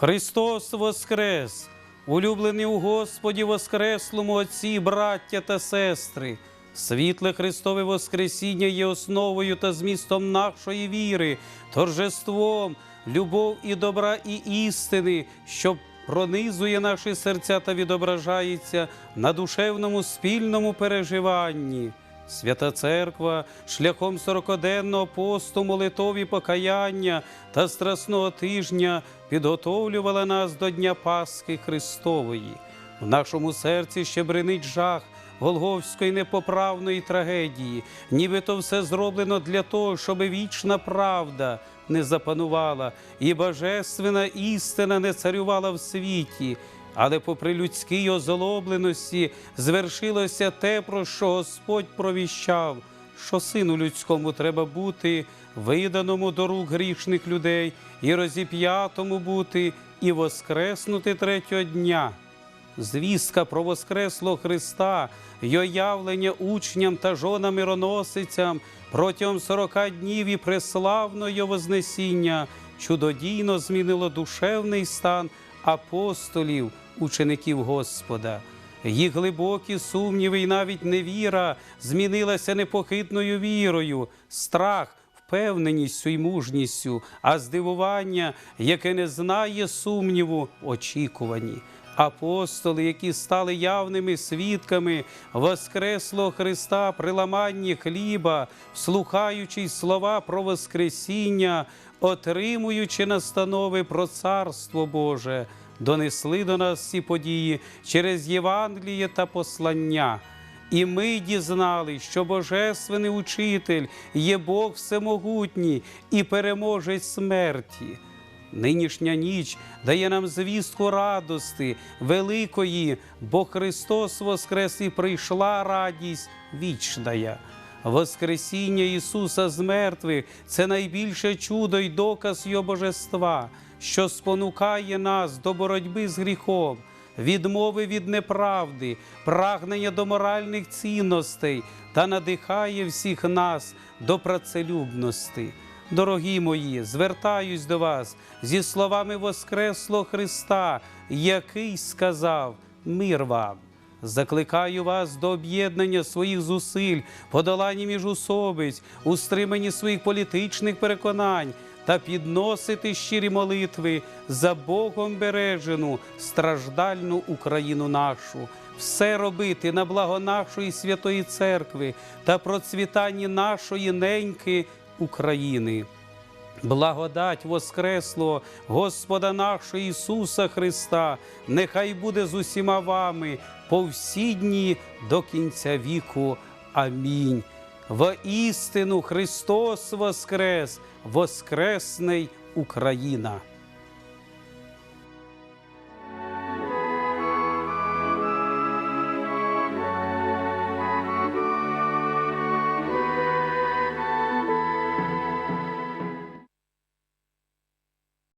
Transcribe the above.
Христос Воскрес! Улюблений у Господі Воскреслому Отці, браття та сестри! Світле Христове Воскресіння є основою та змістом нашої віри, торжеством, любов і добра і істини, що пронизує наші серця та відображається на душевному спільному переживанні. Свята Церква шляхом сорокоденного посту, молитові покаяння та страсного тижня підготовлювала нас до Дня Пасхи Христової. В нашому серці ще бренить жах Голговської непоправної трагедії, нібито все зроблено для того, щоб вічна правда не запанувала і божественна істина не царювала в світі. Але попри людській озлобленості звершилося те, про що Господь провіщав, що сину людському треба бути, виданому до рук грішних людей, і розіп'ятому бути, і воскреснути третього дня. Звістка про Воскреслого Христа, його явлення учням та жонам мироносицям протягом сорока днів і преславного його Вознесіння чудодійно змінило душевний стан апостолів, учеників Господа. Їх глибокі сумніви і навіть невіра змінилася непохитною вірою, страх, впевненістю і мужністю, а здивування, яке не знає сумніву, очікувані. Апостоли, які стали явними свідками Воскреслого Христа при ламанні хліба, слухаючи слова про Воскресіння, отримуючи настанови про Царство Боже, донесли до нас ці події через Євангеліє та послання. І ми дізнали, що Божественний учитель є Бог всемогутній і переможець смерті. Нинішня ніч дає нам звістку радости великої, бо Христос воскрес і прийшла радість вічная. Воскресіння Ісуса з мертвих це найбільше чудо й доказ Його божества, що спонукає нас до боротьби з гріхом, відмови від неправди, прагнення до моральних цінностей та надихає всіх нас до працелюбності. Дорогі мої, звертаюсь до вас зі словами Воскреслого Христа, який сказав мир вам. Закликаю вас до об'єднання своїх зусиль, подолання міжусобиць, у стриманні своїх політичних переконань та підносити щирі молитви за Богом бережену страждальну Україну нашу, все робити на благо нашої святої церкви та процвітання нашої неньки України. Благодать Воскресло Господа нашого Ісуса Христа, нехай буде з усіма вами по всі дні до кінця віку. Амінь. Воістину Христос Воскрес, Воскресний Україна!